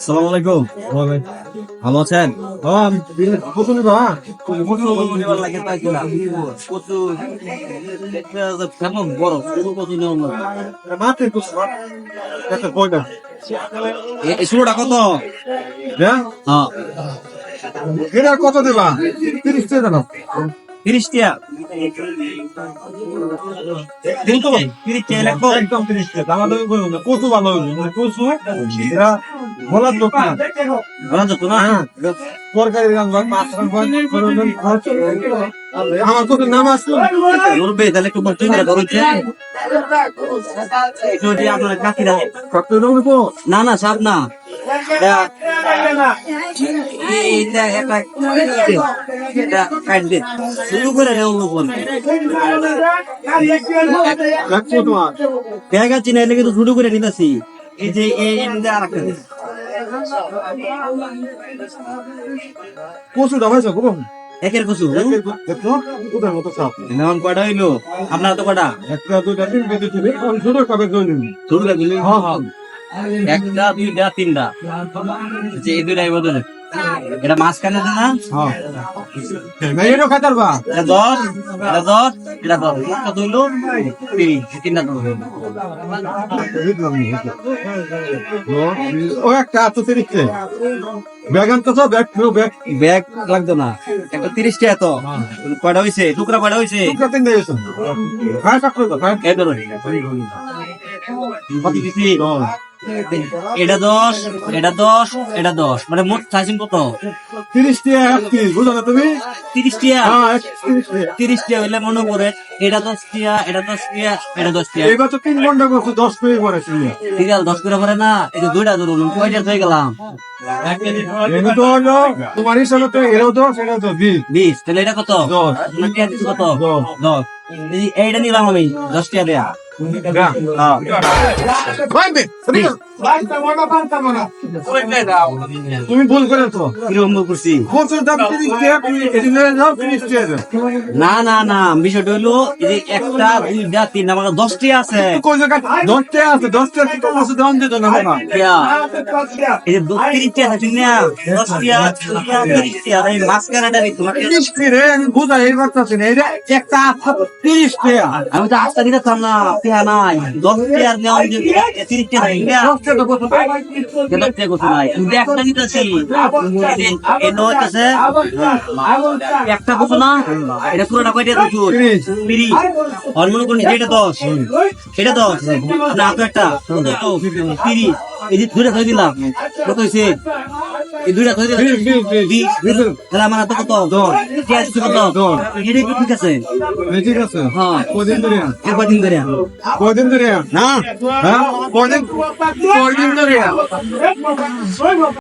সালাম আলাইকুম। ভালো আছেন? শুরুটা কত? হ্যাঁ? কত দেবা? তিরিশ টাকা দাও তিরিশ টিয়া। তিরিশ লাগবো একদম তিরিশ টাকা আমাদের কচু ভালো কচু? বলার লোক না। যত না। আমার নাম আসলো। তাহলে একটু বলতে যদি আপনার সাপ না। শুরু করে রে অন্য কোন দেখা চিনা কিন্তু শুরু করে নিতেছি। এই যে এই আর একটা কচু দাবাইছো গো একের কচু দেখো ওদের মতো সাপ নাম কয়টা হইল? আপনার তো কটা একটা দুইটা তিন বেঁধে আমি ছোট কবে শুরু করে দিলি হ্যাঁ হ্যাঁ। একটা দুইটা তিনটা। যে এই দুইটাই বদলে। এটা মাঝখানে আছে না? হ্যাঁ। খাতার বা এটা দশ এটা দশ এটা দশ। কত হইল তিরিশ তিনটা হইল। ও একটা আছে তিরিশ ব্যাগ আনতে তো ব্যাগ ফিরো ব্যাগ। ব্যাগ লাগতো না। একটা তিরিশ টাকা তো কয়টা হইছে? টুকরা কয়টা টুকরা তো কত দিছি এটা দশ এটা দশ এটা দশ। মানে মোট চাইছেন কত? তিরিশ এক বুঝো না তুমি? তিরিশ টিয়া হ্যাঁ তিরিশ টিয়া হইলে মনে করে এটা দশ টিয়া এটা দশ টিয়া এটা দশ টিয়া এইবার তো তিন ঘণ্টা করছে দশ মিনিট পরে ছিল ঠিক আছে দশ করে পরে না এই যে দুইটা ধরুন কয়টা হয়ে গেলাম? তোমার হিসাবে তো এরাও দশ এরাও বিশ। বিশ তাহলে এটা কত? দশ। টিয়া দিচ্ছি কত? দশ। দশ। এই- এইটা নিলাম আমি দশ টিয়া দেয়া। হ্যাঁ হ্যাঁ তুমি ভুল করছি তিরিশ টাকা দাও। না না না বিষয়টা হইল এই একটা দুইটা তিন আমার দশটি আছে। কই জায়গা? দশ টাকা আছে দশ টাকা দাম দিত না এই যে দশ আছে না এই মাঝখানেটা রে তোমাকে। তিরিশ রে আমি বুঝাই এই করতেছি না এটা একটা তিরিশ আমি তো আস্তা দিতাম না টিয়া নাই। দশ টিয়ার নেওয়া তিরিশ নাই। কিন্তু একটা দিতেছি। এই নয় একটা বসো না এটা পুরোটা কয়টা দুটো তিরিশ। হরমোন কোন এটা দশ। এটা দশ। না তো একটা। তিরিশ। এই যে দুইটা ধরে দিলাম। কত হয়েছে এই দুইটা ধরে তাহলে আমার হাতে কত? কত। এটা কি ঠিক আছে। ঠিক আছে। হ্যাঁ। কদিন ধরে? ধরে। কদিন ধরে? না? হ্যাঁ? কদিন কদিন ধরে?